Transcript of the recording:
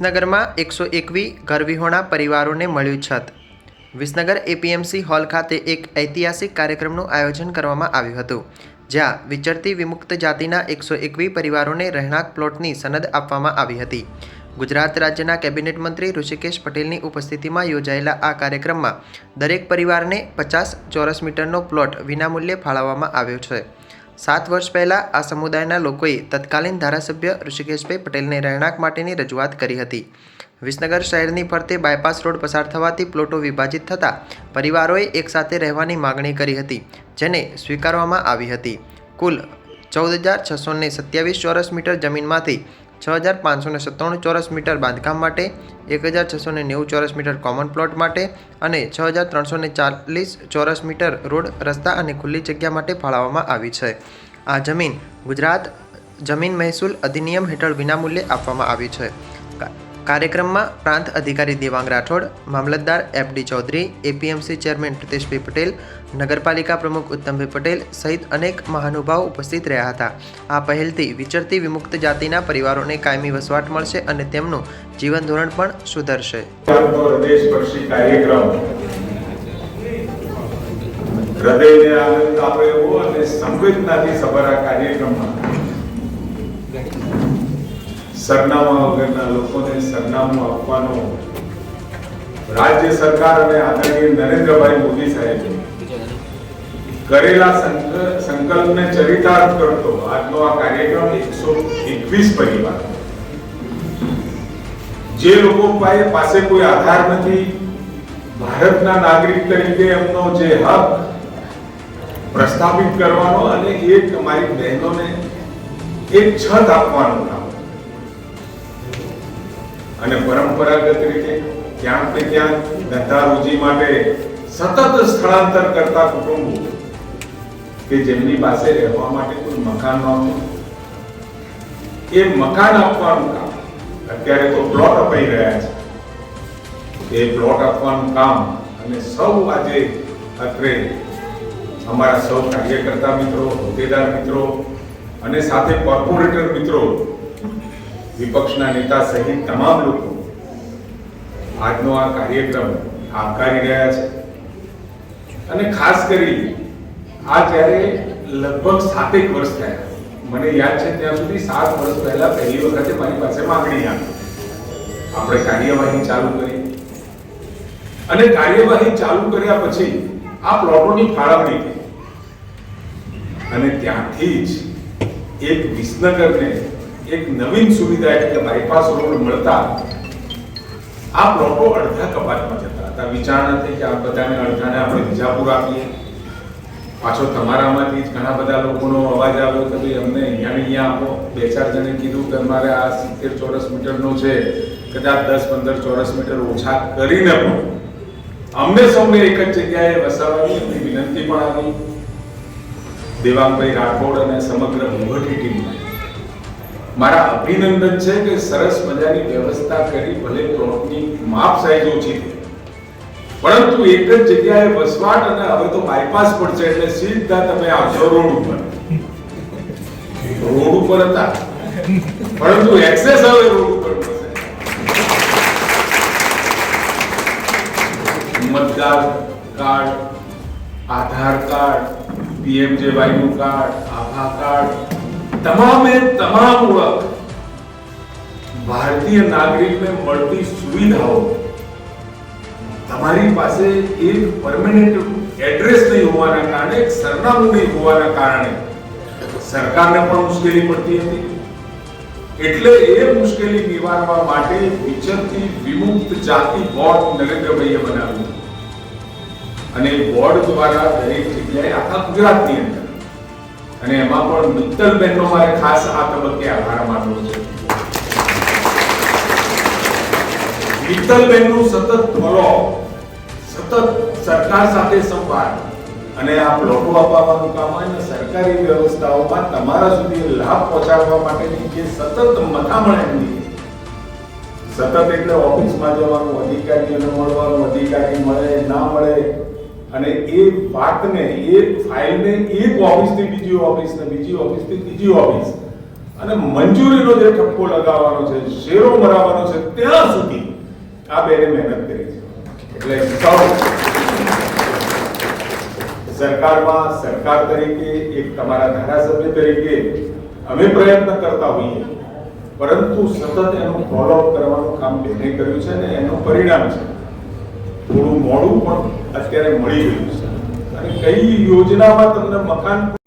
વિસનગરમાં એકસો એકવી ઘરવિહોણા પરિવારોને મળ્યું છત. વિસનગર એપીએમસી હોલ ખાતે એક ઐતિહાસિક કાર્યક્રમનું આયોજન કરવામાં આવ્યું હતું, જ્યાં વિચરતી વિમુક્ત જાતિના એકસો એકવી પરિવારોને રહેણાંક પ્લોટની સનદ આપવામાં આવી હતી. ગુજરાત રાજ્યના કેબિનેટ મંત્રી ઋષિકેશ પટેલની ઉપસ્થિતિમાં યોજાયેલા આ કાર્યક્રમમાં દરેક પરિવારને પચાસ ચોરસ મીટરનો પ્લોટ વિનામૂલ્યે ફાળવવામાં આવ્યો છે. સાત વર્ષ પહેલાં આ સમુદાયના લોકોએ તત્કાલીન ધારાસભ્ય ઋષિકેશભાઈ પટેલને રહેણાંક માટેની રજૂઆત કરી હતી. વિસનગર શહેરની ફરતે બાયપાસ રોડ પસાર થવાથી પ્લોટો વિભાજિત થતાં પરિવારોએ એકસાથે રહેવાની માગણી કરી હતી, જેને સ્વીકારવામાં આવી હતી. કુલ ચૌદ હજાર છસો ને સત્યાવીસ ચોરસ મીટર જમીનમાંથી છ હજાર પાંચસો ને સત્તાણું ચોરસ મીટર બાંધકામ માટે, એક હજાર છસો ને નેવું ચોરસ મીટર કોમન પ્લોટ માટે અને છ હજાર ત્રણસો ને ચાલીસ ચોરસ મીટર રોડ, રસ્તા અને ખુલ્લી જગ્યા માટે ફાળવવામાં આવી છે. આ જમીન ગુજરાત જમીન મહેસૂલ અધિનિયમ હેઠળ વિનામૂલ્યે આપવામાં આવી છે. કાર્યક્રમમાં પ્રાંત અધિકારી દેવાંગ રાઠોડ, મામલતદાર F D Chaudhari, APMC chairman પ્રિતેશભાઈ Patel, નગરપાલિકા પ્રમુખ ઉત્તમભાઈ પટેલ સહિત અનેક મહાનુભાવો ઉપસ્થિત રહ્યા હતા. આ પહેલથી વિચરતી વિમુક્ત જાતિના પરિવારોને કાયમી વસવાટ મળશે અને તેમનું જીવન ધોરણ પણ સુધરશે. હૃદયને આનંદ આપે એવો અને સંવેદનાથી સભર કાર્યક્રમમાં. સરનામા વગરના લોકોને સરનામું આપવાનો રાજ્ય સરકાર અને આદરણીય નરેન્દ્રભાઈ મોદી સાહેબે કરેલા સંક- સંકલ્પને ચરિતાર્થ કરતો આજનો આ કાર્યક્રમ એકસો એકવીસ પરિવાર. જે લોકો પાસે કોઈ આધાર નથી, ભારતના નાગરિક તરીકે એમનો જે હક પ્રસ્થાપિત કરવાનો અને એક અમારી બહેનોને એક છત આપવાનું કામ. અને પરંપરાગત રીતે ક્યાંક ને ક્યાંક ધંધા રોજી માટે સતત સ્થળાંતર કરતા કુટુંબો કે જેમની પાસે રહેવા માટે કોઈ મકાન નહોતું, એ મકાન આપવાનું કામ. અત્યારે તો પ્લોટ અપાઈ રહ્યા છે. એ પ્લોટ આપવાનું કામ અને સૌ આજે અત્રે અમારા સૌ કાર્યકર્તા મિત્રો, હોદ્દેદાર મિત્રો અને સાથે કોર્પોરેટર મિત્રો વિપક્ષના નેતા સહિત તમામ લોકો આજનો આ કાર્યક્રમ આવકારી રહ્યા છે. અને ખાસ કરી આ જ્યારે લગભગ સાતેક વર્ષ થયા, મને યાદ છે ત્યાં સુધી સાત વર્ષ પહેલા પહેલી વખતે મારી પાસે માંગણી આવી. આપણે કાર્યવાહી ચાલુ કરી. અને કાર્યવાહી ચાલુ કર્યા પછી આ પ્લોટોની ફાળવણી થઈ. અને ત્યાંથી જ એક વિસનગરને એક નવીન સુવિધા એટલે બાયપાસ રોડ મળતા આ પ્લોટો અડધા કપાતમાં જતા હતા. વિચારણા થઈ કે આ બધાને અડધાને આપણે વિજાપુર આપીએ. પાછો તમારામાંથી જ ઘણા બધા લોકોનો અવાજ આવ્યો કે ભાઈ, અમને અહીંયા અહીંયા આપો. બે ચાર જણે કીધું કે અમારે આ સિત્તેર ચોરસ મીટરનો છે. કદાચ દસ પંદર ચોરસ મીટર ઓછા કરીને પણ. અમને સૌને એક જ જગ્યાએ વસાવવાની એમની વિનંતી પણ આવી. દેવાંગભાઈ રાઠોડ અને સમગ્ર મોહટી ટીમને મારા અભિનંદન છે કે સરસ મજાની વ્યવસ્થા કરી, ભલે પ્લોટની માપ સાઈઝ ઓછી પરંતુ એક જ જગ્યાએ વસવાટ અને હવે તો બાયપાસ પણ છે એટલે સીધા તમે આવશો રોડ ઉપર. રોડ ઉપર હતા. પરંતુ એક્સેસ હવે રોડ ઉપર મતદાર કાર્ડ, આધાર કાર્ડ પીએમજેવાયનું કાર્ડ, આભા કાર્ડ તમામે તમામ ઓળખ ભારતીય નાગરિકને મળતી સુવિધાઓ તમારી પાસે એક પરમેનન્ટ એડ્રેસ નહીં હોવાના કારણે, એક સરનામું નહીં હોવાના કારણે સરકારને પણ મુશ્કેલી પડતી હતી. એટલે એ મુશ્કેલી નિવારવા માટે વિચરતી વિમુક્ત જાતિ બોર્ડ નરેન્દ્રભાઈએ બનાવ્યું. અને બોર્ડ દ્વારા દરેક જગ્યાએ આખા ગુજરાતની અંદર અને એમાં પણ મિત્તલબેનનો મારે ખાસ આ તબક્કે આભાર માનવો છે. મિત્તલબેનનું સતત ફોલો, સતત સરકાર સાથે સંવાદ અને આ પ્લોટો અપાવવાનું કામ હોય ને સરકારી વ્યવસ્થાઓમાં તમારા સુધી લાભ પહોંચાડવા માટેની જે સતત મથામણ એમની સતત એટલે ઓફિસમાં જવાનું, અધિકારીઓને મળવાનું, અધિકારી મળે, ના મળે અને એ વાતને, એ ફાઇલને એક ઓફિસથી બીજી ઓફિસ ને બીજી ઓફિસથી ત્રીજી ઓફિસ. અને મંજૂરીનો જે ઠપ્પો લગાવવાનો છે, શેરો મરાવવાનો છે, ત્યાં સુધી આ બેને મહેનત કરી છે. એટલે સૌ સરકારમાં સરકાર તરીકે, એક તમારા ધારાસભ્ય તરીકે અમે પ્રયત્ન કરતા હોઈએ, પરંતુ સતત એનું ફોલોઅપ કરવાનું કામ બેને કર્યું છે અને એનું પરિણામ છે. થોડું મોડું પણ અત્યારે મળી ગયું છે. અને કઈ યોજનામાં તમને મકાન